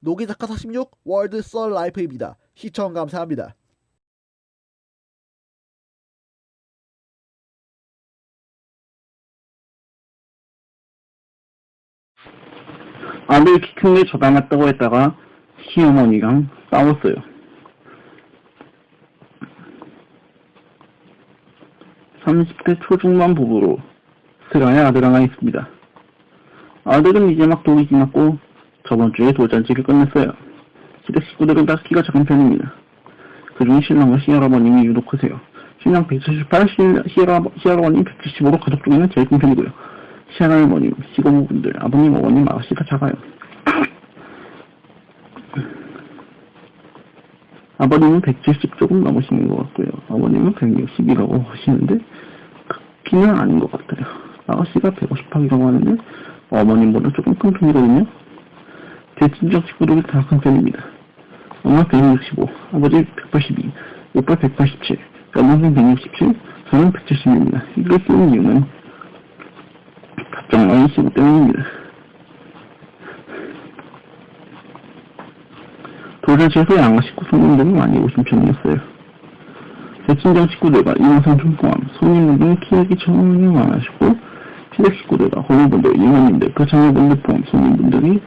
노기작가 46 월드 썰 라이프입니다. 시청 감사합니다. 아들 키큰게저 닮았다고 했다가 시어머니랑 싸웠어요. 삼십 대 초중반 부부로 슬아의 아들 하나 있습니다. 아들은 이제 막 독이 지났고 저번 주에 돌잔치를 끝냈어요. 시댁 식구들은 다 키가 작은 편입니다. 그중 신랑과 시할아버님이 유독 크세요. 신랑 178, 시- 시할아버, 시할아버님 175로 가족 중에는 제일 큰 편이고요. 시할아버님, 시고모분들, 아버님, 어머님, 아가씨 다 작아요. 아버님은 170 조금 넘으시는 것 같고요. 아버님은 160이라고 하시는데 그 키는 아닌 것 같아요. 아가씨가 150하기라고 하는데 어머님보다 조금 큰 편이거든요. 제 친정 친구들이 다큰 편입니다. 엄마 165, 아버지 182, 오빠 187, 여동생 167, 저는 170입니다. 이걸 쓰는 이유는 답장 많이 쓰기 때문입니다. 돌잔치에서 양가 식구 손님들이 많이 오신 편이었어요. 제 친정 식구들과 이모삼촌 포함 손님분들은 키역이 전혀 많으시고 시댁 식구들과 호미분들, 이모님들, 그 자녀분들 포함 손님분들이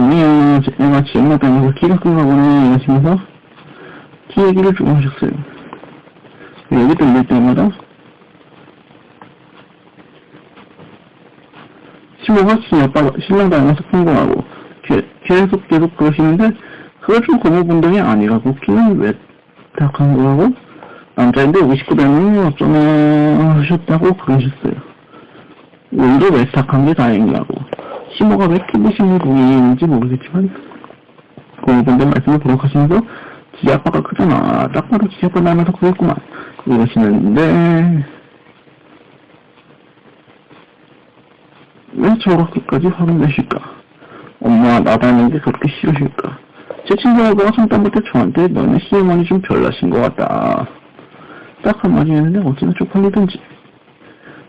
오늘 애가 지엄마 닮아서 키가 큰가 보네 이러시면서 키 얘기를 좀 하셨어요. 여기 들릴 때마다 시모가 시아빠 신랑 닮아서 풍부하고 게- 계속 계속 그러시는데 그걸 좀 고모분들이 아니라고 키는 왜 tak한 거라고 남자인데 59대는 어쩌나 하셨다고 그러셨어요. 오히려 왜 tak한 게 다행이라고 시모가 왜 키보시는 분인지 모르겠지만 고모분들 말씀을 부록하시면서 지 아빠가 크잖아 딱 봐도 지 아빠 닮아서 그랬구만 이러시는데 왜 저렇게까지 화를 내실까? 엄마 나 닮은 게 그렇게 싫으실까? 제 친구가 손땀부터 저한테 너네 시어머니 좀 별나신 것 같다. 딱 한마디 했는데 어찌나 쪽팔리든지.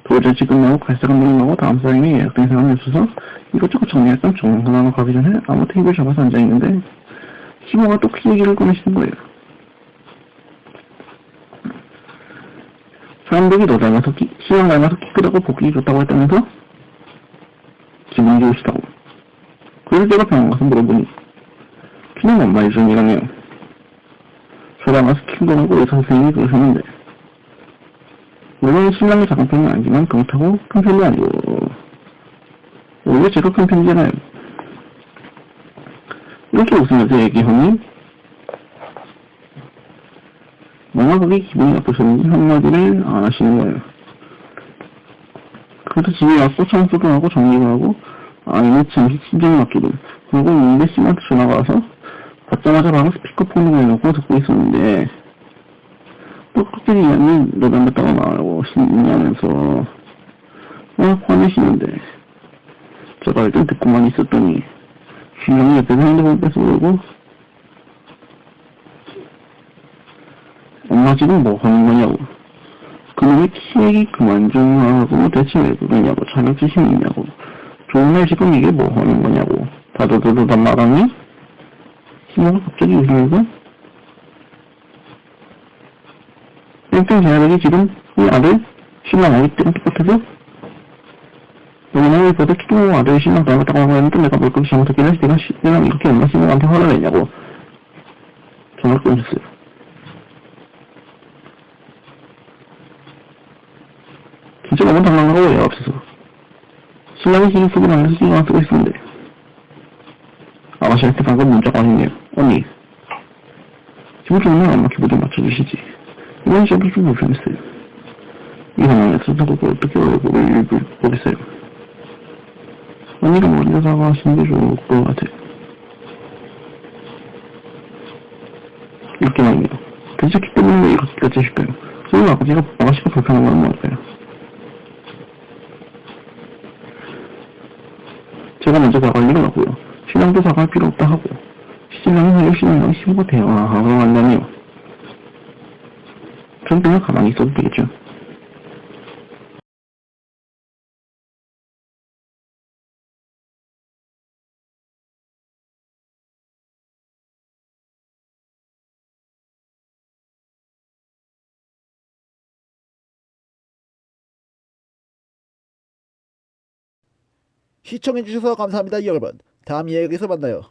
돌잔치 끝나고 갈 사람 명하고 다음 사람이 예약된 사람이 없어서 이것저것 정리했던 정상하러 가기 전에 아무 테이블 잡아서 앉아있는데 시모가 또 그 얘기를 꺼내시는 거예요. 사람들이 너 닮아서 키, 시랑 닮아서 키 크다고 보기 좋다고 했다면서 기분 좋으시다고. 그래서 제가 병원 가서 물어보니 키는 엄마 이전이라네요. 저랑 가서 키 거라고 의사 선생님이 그러셨는데 물론 신랑이 작은 편은 아니지만 그렇다고 큰 편이 아니고 원래 제가 큰 편이잖아요. 이렇게 웃으면서 얘기하니 뭔가 그게 기분이 나쁘셨는지 한마디를 안 하시는 거예요. 그래도 집에 와서 청소도 하고 정리도 하고 아니면 잠시 친정에 맡기고 그리고 인대 씨한테 전화가 와서 받자마자 바로 스피커폰으로 해놓고 듣고 있었는데 얘기하면 너 닮았다고 말하고 싶냐면서 막 화내시는데. 제가 일단 듣고만 있었더니 신랑이 옆에서 핸드폰 뺏어오고 엄마 지금 뭐 하는 거냐고. 그놈의 키 얘기 그만 좀 하고 대체 왜 그러냐고 자격지심 있냐고. 좋은 날 지금 이게 뭐 하는 거냐고. 다도도도다 말하니 신호가 갑자기 웃으면서 제 아들이 지금 이 아들 신랑 아기 때랑 똑같아서 너는 보다 키도 아들 신랑 닮았다고 하고 했는데 내가 뭘 그렇게 내가 시- 내가 이렇게 엄마 신랑한테 화를 내냐고 전화를 끊으셨어요. 진짜 너무 당황하고 왜 없어서 신랑이 신경 쓰고 나면서 신경 쓰고 있었는데 아가씨한테 방금 문자가 왔네요 언니 기분 좋으면 엄마 기분 좀 맞춰주시지 이건 저도 좀 불편했어요? 이 상황에서 저도 어떻게 얼굴을 읽을 보겠어요? 언니가 먼저 사과하시는 게 좋을 것 같아요. 이렇게 말이에요 키 때문에 왜 이렇게까지 하실까요? 저는 아버지가 아가씨가 불편한 건 뭘까요. 제가 먼저 사과할 리가 없고요. 신랑도 사과할 필요 없다 하고 신랑은 신랑이랑 시부가 대화하고 만나 그럼 그냥 가만히 있어도 되겠죠. 시청해주셔서 감사합니다 여러분 다음 이야기에서 만나요